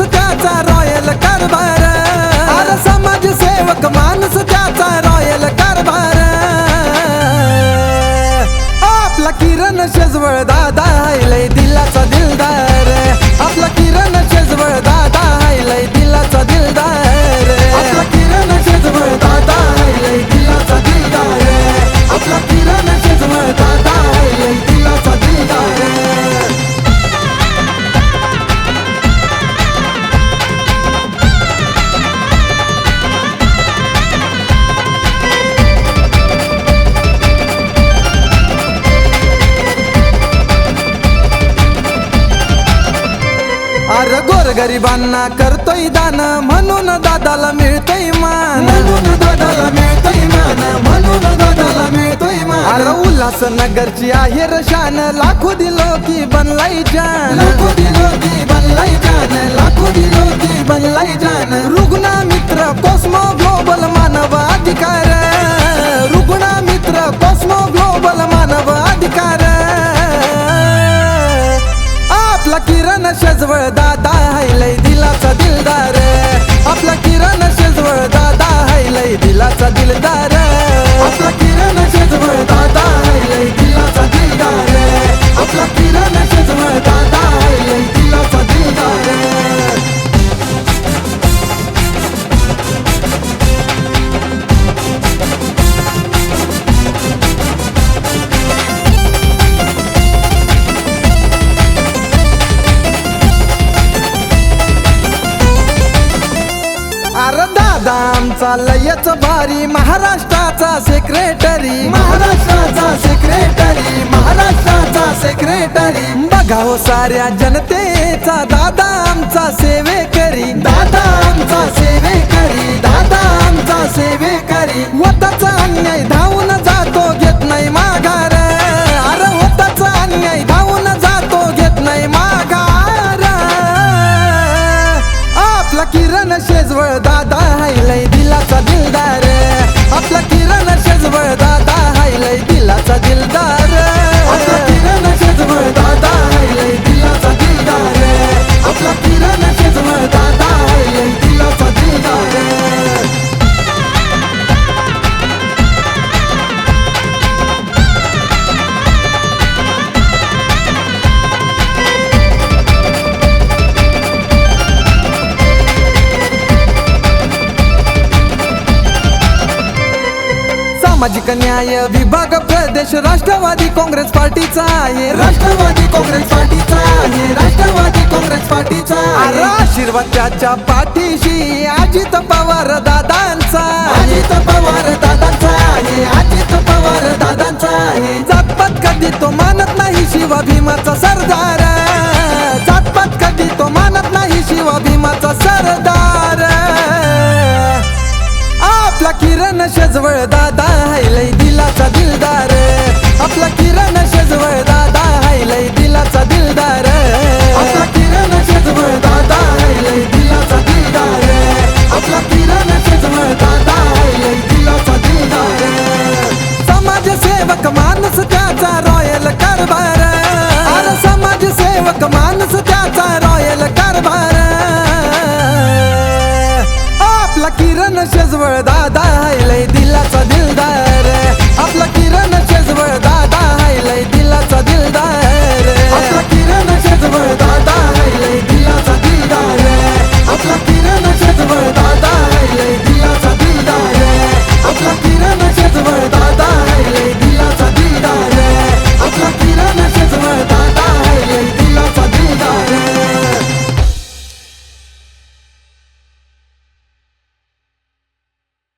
त्याचा रॉयल कारभार. समाज समाजसेवक माणूस त्याचा रॉयल कारभार. आपला किरण शेजवळ दादा लय दिलाचा दिलदार. अरे गोरगरिबांना करतोय दान म्हणून दादाला मिळतोय मान. म्हणून दादाला मिळतोय मान म्हणून दादाला मिळतोय मान. अरे उल्हासनगरची आहे रशान लाखो दिलो की बनलाई जान. लाखो दिलो की बनलाई जान लाखो दिलो की बनलाई जान. रुग्ण मित्र कॉस्मो ग्लोबल मानव अधिकार. रुग्ण मित्र कॉस्मो ग्लोबल मानव अधिकार. आपला किरण शेजवळ आमचा लयच भारी महाराष्ट्राचा सेक्रेटरी महाराष्ट्राचा सेक्रेटरी महाराष्ट्राचा सेक्रेटरी बघा हो साऱ्या जनतेचा दादा आमचा सेवेकरी. दादा दादा हाय लय दिलाचा दिलदार. आपला किरण शेजवळ दादा हायलय दिलाचा दिल सामाजिक न्याय विभाग प्रदेश राष्ट्रवादी काँग्रेस पार्टीचा आहे. राष्ट्रवादी काँग्रेस पार्टीचा आहे. राष्ट्रवादी काँग्रेस पार्टीचा आशीर्वाद त्याच्या पाठीशी. अजित पवार दादांचा अजित पवार दादांचा आहे. अजित पवार दादांचा आहे. जातपात कधी तो मानत नाही शिवा भीमाचा सरदार जातपात कधी तो मानत नाही शिवा भीमाचा सरदार. आपला किरण शेजवळ दादा सेवक माणूस त्याचा रॉयल कारभार. समाज समाजसेवक माणूस त्याचा रॉयल कारभार. आपला किरण शेजवळ दादा हायलय दि